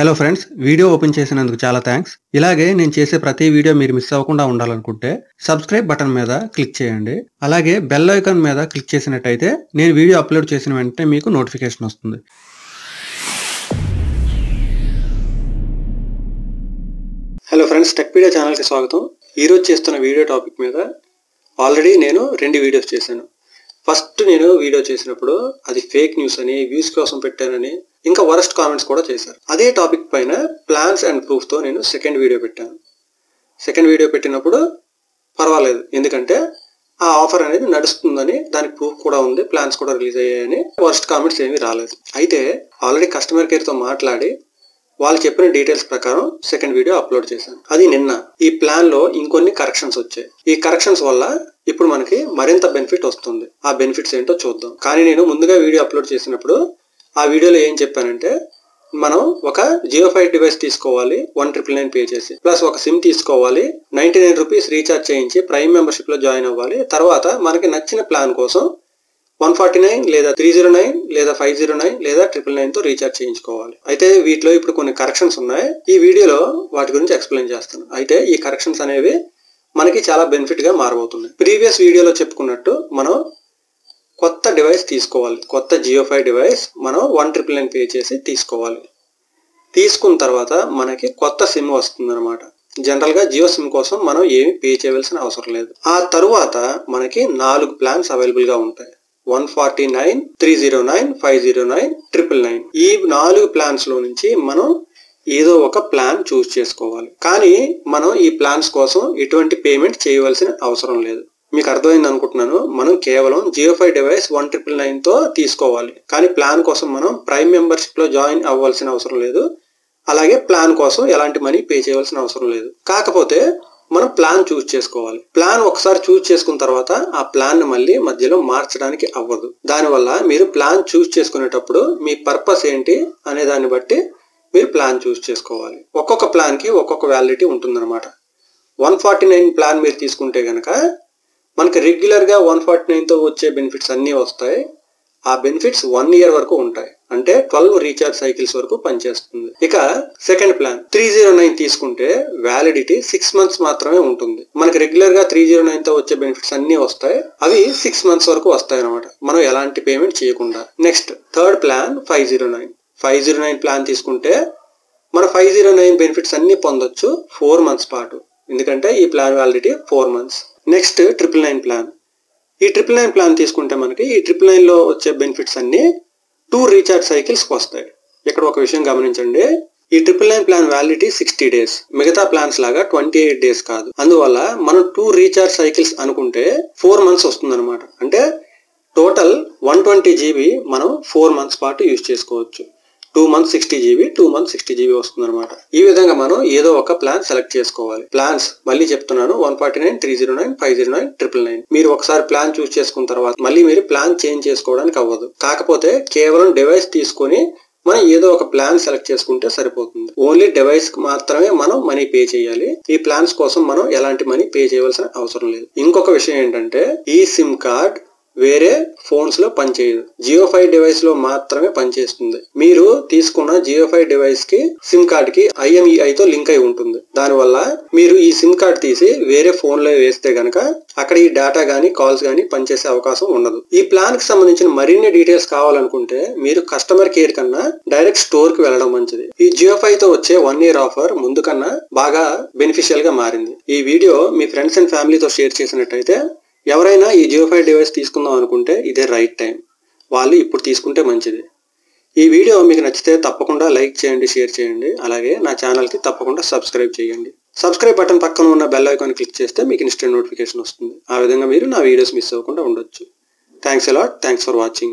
Hello friends video open చేసినందుకు చాలా thanks ఇలాగే నేను చేసే ప్రతి వీడియో మీరు మిస్ అవ్వకుండా ఉండాలనుకుంటే సబ్స్క్రైబ్ బటన్ మీద క్లిక్ చేయండి. అలాగే బెల్ ఐకాన్ మీద క్లిక్ చేసినట్టయితే నేను వీడియో అప్లోడ్ చేసిన వెంటనే మీకు నోటిఫికేషన్ వస్తుంది. హలో ఫ్రెండ్స్ టెక్ వీడియో ఛానల్కి స్వాగతం. ఈరోజు చేస్తున్న వీడియో టాపిక్ మీద ఆల్రెడీ నేను రెండు వీడియోస్ చేశాను. ఫస్ట్ నేను వీడియో చేసినప్పుడు అది ఫేక్ న్యూస్ అని వ్యూస్ కోసం పెట్టానని ఇంకా వరస్ట్ కామెంట్స్ కూడా చేశారు. అదే టాపిక్ పైన ప్లాన్స్ అండ్ ప్రూఫ్తో నేను సెకండ్ వీడియో పెట్టాను. సెకండ్ వీడియో పెట్టినప్పుడు పర్వాలేదు. ఎందుకంటే ఆ ఆఫర్ అనేది నడుస్తుందని దానికి ప్రూఫ్ కూడా ఉంది ప్లాన్స్ కూడా రిలీజ్ అయ్యాయని వర్స్ట్ కామెంట్స్ ఏమీ రాలేదు. అయితే ఆల్రెడీ కస్టమర్ కేర్తో మాట్లాడి వాళ్ళు చెప్పిన డీటెయిల్స్ ప్రకారం సెకండ్ వీడియో అప్లోడ్ చేశాను. అది నిన్న. ఈ ప్లాన్లో ఇంకొన్ని కరెక్షన్స్ వచ్చాయి. ఈ కరెక్షన్స్ వల్ల ఇప్పుడు మనకి మరింత బెనిఫిట్ వస్తుంది. ఆ బెనిఫిట్స్ ఏంటో చూద్దాం. కానీ నేను ముందుగా వీడియో అప్లోడ్ చేసినప్పుడు ఆ వీడియోలో ఏం చెప్పానంటే మనం ఒక జియో ఫైవ్ డివైస్ తీసుకోవాలి వన్ ట్రిపుల్ నైన్ పే చేసి. ప్లస్ ఒక సిమ్ తీసుకోవాలి నైన్టీ నైన్ రూపీస్ రీఛార్జ్ చేయించి ప్రైమ్ మెంబర్షిప్లో జాయిన్ అవ్వాలి. తర్వాత మనకి నచ్చిన ప్లాన్ కోసం వన్ ఫార్టీ నైన్ లేదా త్రీ జీరో నైన్ లేదా ఫైవ్ జీరో నైన్ లేదా ట్రిపుల్ నైన్తో రీఛార్జ్ చేయించుకోవాలి. అయితే వీటిలో ఇప్పుడు కొన్ని కరెక్షన్స్ ఉన్నాయి. ఈ వీడియోలో వాటి గురించి ఎక్స్ప్లెయిన్ చేస్తాను. అయితే ఈ కరెక్షన్స్ అనేవి మనకి చాలా బెనిఫిట్గా మారబోతున్నాయి. ప్రీవియస్ వీడియోలో చెప్పుకున్నట్టు మనం కొత్త డివైస్ తీసుకోవాలి. కొత్త జియో ఫైవ్ డివైస్ మనం వన్ ట్రిపుల్ నైన్ పే చేసి తీసుకోవాలి. తీసుకున్న తర్వాత మనకి కొత్త సిమ్ వస్తుందన్నమాట. జనరల్గా జియో సిమ్ కోసం మనం ఏమి పే చేయవలసిన అవసరం లేదు. ఆ తరువాత మనకి నాలుగు ప్లాన్స్ అవైలబుల్గా ఉంటాయి. One forty nine three zero nine five zero nine triple nine. ఈ నాలుగు ప్లాన్స్లో నుంచి మనం ఏదో ఒక ప్లాన్ చూస్ చేసుకోవాలి. కానీ మనం ఈ ప్లాన్స్ కోసం ఎటువంటి పేమెంట్ చేయవలసిన అవసరం లేదు. మీకు అర్థమైంది అనుకుంటున్నాను. మనం కేవలం Jio five device one triple నైన్తో తీసుకోవాలి. కానీ ప్లాన్ కోసం మనం ప్రైమ్ మెంబర్షిప్లో జాయిన్ అవ్వాల్సిన అవసరం లేదు. అలాగే ప్లాన్ కోసం ఎలాంటి మనీ పే చేయవలసిన అవసరం లేదు. కాకపోతే మనం ప్లాన్ చూస్ చేసుకోవాలి. ప్లాన్ ఒకసారి చూస్ చేసుకున్న తర్వాత ఆ ప్లాన్ను మళ్ళీ మధ్యలో మార్చడానికి అవ్వదు. దానివల్ల మీరు ప్లాన్ చూస్ చేసుకునేటప్పుడు మీ పర్పస్ ఏంటి అనే దాన్ని బట్టి మీరు ప్లాన్ చూస్ చేసుకోవాలి. ఒక్కొక్క ప్లాన్కి ఒక్కొక్క వ్యాలిడిటీ ఉంటుందన్నమాట. వన్ ఫార్టీ నైన్ ప్లాన్ మీరు తీసుకుంటే కనుక మనకి రెగ్యులర్గా వన్ ఫార్టీ నైన్తో వచ్చే బెనిఫిట్స్ అన్నీ వస్తాయి. ఆ బెనిఫిట్స్ వన్ ఇయర్ వరకు ఉంటాయి. అంటే ట్వెల్వ్ రీఛార్జ్ సైకిల్స్ వరకు పనిచేస్తుంది. ఇక second plan three zero nine తీసుకుంటే వ్యాలిడిటీ సిక్స్ మంత్స్ మాత్రమే ఉంటుంది. మనకి రెగ్యులర్గా త్రీ జీరో నైన్తో వచ్చే బెనిఫిట్స్ అన్ని వస్తాయి. అవి సిక్స్ మంత్స్ వరకు వస్తాయి అనమాట మనం ఎలాంటి పేమెంట్ చేయకుండా. Next third plan five zero nine five zero nine plan తీసుకుంటే మన ఫైవ్ జీరో నైన్ బెనిఫిట్స్ అన్ని పొందొచ్చు ఫోర్ మంత్స్ పాటు. ఎందుకంటే ఈ plan validity four months next triple nine plan ఈ ట్రిపుల్ నైన్ ప్లాన్ తీసుకుంటే మనకి ఈ ట్రిపుల్ నైన్లో వచ్చే బెనిఫిట్స్ అన్నీ టూ రీఛార్జ్ సైకిల్స్కి వస్తాయి. ఇక్కడ ఒక విషయం గమనించండి. ఈ triple nine plan validity sixty days మిగతా ప్లాన్స్ లాగా ట్వంటీ ఎయిట్ డేస్ కాదు. అందువల్ల మనం టూ రీఛార్జ్ సైకిల్స్ అనుకుంటే ఫోర్ మంత్స్ వస్తుందన్నమాట. అంటే టోటల్ వన్ ట్వంటీ జీబీ మనం ఫోర్ మంత్స్ పాటు యూజ్ చేసుకోవచ్చు. Two month sixty GB two month sixty GB వస్తుంది అనమాట ఈ విధంగా మనం ఏదో ఒక ప్లాన్ సెలెక్ట్ చేసుకోవాలి. ప్లాన్స్ మళ్ళీ చెప్తున్నాను one forty nine three zero nine five zero nine triple nine మీరు ఒకసారి ప్లాన్ చూస్ చేసుకున్న తర్వాత మళ్ళీ మీరు ప్లాన్ చేంజ్ చేసుకోవడానికి అవ్వదు. కాకపోతే కేవలం డివైస్ తీసుకొని మనం ఏదో ఒక ప్లాన్ సెలెక్ట్ చేసుకుంటే సరిపోతుంది. ఓన్లీ డివైస్కి మాత్రమే మనం మనీ పే చేయాలి. ఈ ప్లాన్స్ కోసం మనం ఎలాంటి మనీ పే చేయవలసిన అవసరం లేదు. ఇంకొక విషయం ఏంటంటే ఈ సిమ్ కార్డ్ వేరే ఫోన్స్లో పనిచేయదు. జియో ఫైవ్ డివైస్లో మాత్రమే పనిచేస్తుంది. మీరు తీసుకున్న జియో ఫైవ్ డివైస్కి సిమ్ కార్డ్కి ఐఎంఈఐ తో లింక్ అయి ఉంటుంది. దానివల్ల మీరు ఈ సిమ్ కార్డ్ తీసి వేరే ఫోన్లో వేస్తే గనక అక్కడ ఈ డేటా గానీ కాల్స్ గానీ పనిచేసే అవకాశం ఉండదు. ఈ ప్లాన్కి సంబంధించిన మరిన్ని డీటెయిల్స్ కావాలనుకుంటే మీరు కస్టమర్ కేర్ కన్నా డైరెక్ట్ స్టోర్కి వెళ్ళడం మంచిది. ఈ జియో ఫైవ్తో వచ్చే వన్ ఇయర్ ఆఫర్ ముందు కన్నా బాగా బెనిఫిషియల్గా మారింది. ఈ వీడియో మీ ఫ్రెండ్స్ అండ్ ఫ్యామిలీతో షేర్ చేసినట్టయితే ఎవరైనా ఈ జియో ఫైవ్ డివైస్ తీసుకుందాం అనుకుంటే ఇదే రైట్ టైం. వాళ్ళు ఇప్పుడు తీసుకుంటే మంచిది. ఈ వీడియో మీకు నచ్చితే తప్పకుండా లైక్ చేయండి షేర్ చేయండి. అలాగే నా ఛానల్కి తప్పకుండా సబ్స్క్రైబ్ చేయండి. సబ్స్క్రైబ్ బటన్ పక్కన ఉన్న బెల్ ఐకాన్ క్లిక్ చేస్తే మీకు ఇన్స్టెంట్ నోటిఫికేషన్ వస్తుంది. ఆ విధంగా మీరు నా వీడియోస్ మిస్ అవ్వకుండా ఉండొచ్చు. Thanks a lot thanks for watching